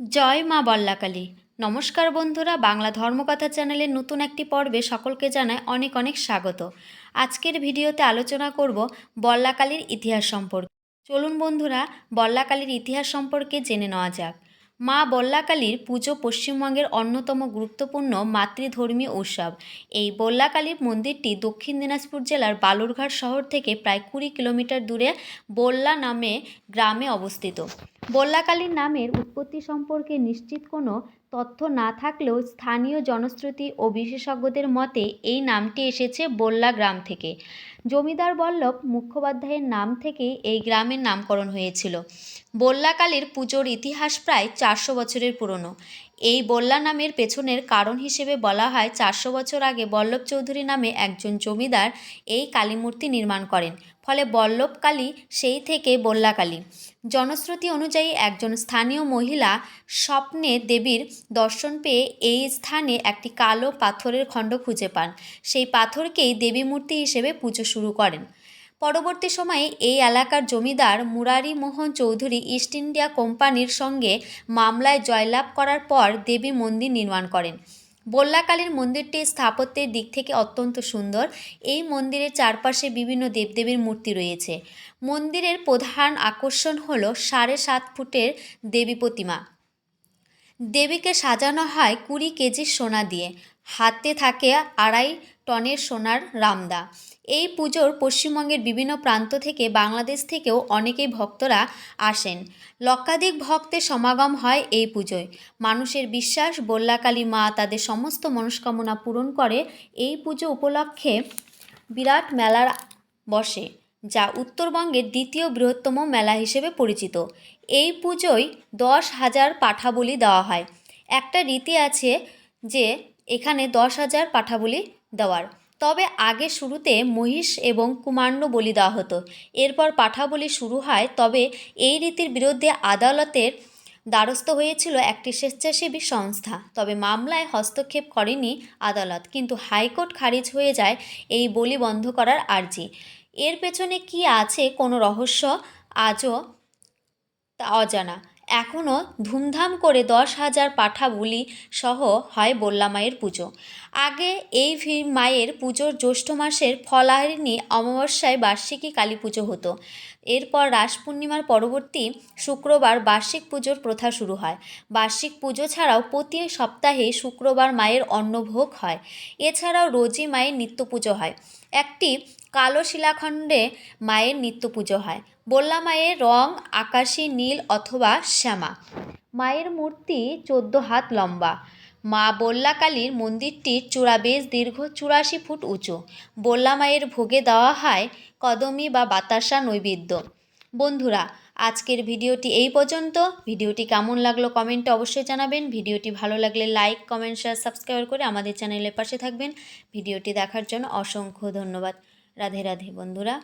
জয় মা বল্লাকালী। নমস্কার বন্ধুরা, বাংলা ধর্মকথা চ্যানেলের নতুন একটি পর্বে সকলকে জানায় অনেক অনেক স্বাগত। আজকের ভিডিওতে আলোচনা করব বল্লাকালীর ইতিহাস সম্পর্কে। চলুন বন্ধুরা, বল্লাকালীর ইতিহাস সম্পর্কে জেনে নেওয়া যাক। মা বল্লাকালীর পুজো পশ্চিমবঙ্গের অন্যতম গুরুত্বপূর্ণ মাতৃধর্মীয় উৎসব। এই বল্লাকালীর মন্দিরটি দক্ষিণ দিনাজপুর জেলার বালুরঘাট শহর থেকে প্রায় কুড়ি কিলোমিটার দূরে বল্লা নামে গ্রামে অবস্থিত। বল্লাকালীর নামের উৎপত্তি সম্পর্কে নিশ্চিত কোনো তথ্য না থাকলেও স্থানীয় জনশ্রুতি ও বিশেষজ্ঞদের মতে এই নামটি এসেছে বল্লা গ্রাম থেকে। জমিদার বল্লভ মুখোপাধ্যায়ের নাম থেকেই এই গ্রামের নামকরণ হয়েছিল। বল্লাকালীর পুজোর ইতিহাস প্রায় চারশো বছরের পুরনো। এই বল্লা নামের পেছনের কারণ হিসেবে বলা হয় চারশো বছর আগে বল্লভ চৌধুরী নামে একজন জমিদার এই কালীমূর্তি নির্মাণ করেন। ফলে বল্লভকালী সেই থেকে বল্লা কালী জনশ্রুতি অনুযায়ী একজন স্থানীয় মহিলা স্বপ্নে দেবীর দর্শন পেয়ে এই স্থানে একটি কালো পাথরের খণ্ড খুঁজে পান। সেই পাথরকেই দেবী মূর্তি হিসেবে পুজো শুরু করেন। পরবর্তী সময়ে এই এলাকার জমিদার মুরারি মোহন চৌধুরী ইস্ট ইন্ডিয়া কোম্পানির সঙ্গে মামলায় জয়লাভ করার পর দেবী মন্দির নির্মাণ করেন। বল্লাকালীর মন্দিরটি স্থাপত্যের দিক থেকে অত্যন্ত সুন্দর। এই মন্দিরের চারপাশে বিভিন্ন দেবদেবীর মূর্তি রয়েছে। মন্দিরের প্রধান আকর্ষণ হল সাড়ে সাত ফুটের দেবী প্রতিমা। দেবীকে সাজানো হয় কুড়ি কেজি সোনা দিয়ে। হাতে থাকে আড়াই টনের সোনার রামদা। এই পুজোর পশ্চিমবঙ্গের বিভিন্ন প্রান্ত থেকে বাংলাদেশ থেকেও অনেকেই ভক্তরা আসেন। লক্ষাধিক ভক্তের সমাগম হয় এই পুজোয়। মানুষের বিশ্বাস, বল্লাকালী মা তাদের সমস্ত মনস্কামনা পূরণ করে। এই পুজো উপলক্ষে বিরাট মেলার বসে। যা উত্তরবঙ্গের দ্বিতীয় বৃহত্তম মেলা হিসেবে পরিচিত। এই পুজোয় দশ হাজার পাঠা বলি দেওয়া হয়। একটা রীতি আছে যে, এখানে দশ হাজার পাঠা বলি দেওয়ার। তবে আগে শুরুতে মহিষ এবং কুমাণ্ড বলি দেওয়া হতো। এরপর পাঠা বলি শুরু হয়, তবে এই রীতির বিরুদ্ধে আদালতের দ্বারস্থ হয়েছিল একটি স্বেচ্ছাসেবী সংস্থা। তবে মামলায় হস্তক্ষেপ করেনি আদালত, কিন্তু হাইকোর্ট খারিজ হয়ে যায় এই বলি বন্ধ করার আর্জি। এর পেছনে কি আছে কোনো রহস্য? আজও তা অজানা। এখনও ধুমধাম করে দশ হাজার পাঠা বুলি সহ হয় বল্লা মায়ের পুজো। আগে এই মায়ের পুজোর জ্যৈষ্ঠ মাসের ফলাহারিণী অমাবস্যায় বার্ষিকী কালী পুজো হতো। এরপর রাস পূর্ণিমার পরবর্তী শুক্রবার বার্ষিক পুজোর প্রথা শুরু হয়। বার্ষিক পুজো ছাড়াও প্রতি সপ্তাহে শুক্রবার মায়ের অন্নভোগ হয়। এছাড়াও রোজই মায়ের নিত্য পুজো হয়। একটি কালো শিলাখণ্ডে মায়ের নিত্য পুজো হয়। বল্লা মায়ের রং আকাশী, নীল অথবা শ্যামা। মায়ের মূর্তি চোদ্দ হাত লম্বা। মা বল্লা কালীর মন্দিরটির চূড়া বেশ দীর্ঘ, চুরাশি ফুট উঁচু। বল্লা মায়ের ভোগে দেওয়া হয় কদমী বা বাতাসা নৈবেদ্য। বন্ধুরা, আজকের ভিডিওটি এই পর্যন্ত। ভিডিওটি কেমন লাগল কমেন্টে অবশ্যই জানাবেন। ভিডিওটি ভালো লাগলে লাইক, কমেন্ট শেয়ার সাবস্ক্রাইব করে আমাদের চ্যানেলের পাশে থাকবেন। ভিডিওটি দেখার জন্য অসংখ্য ধন্যবাদ। রাধে রাধে বন্ধুরা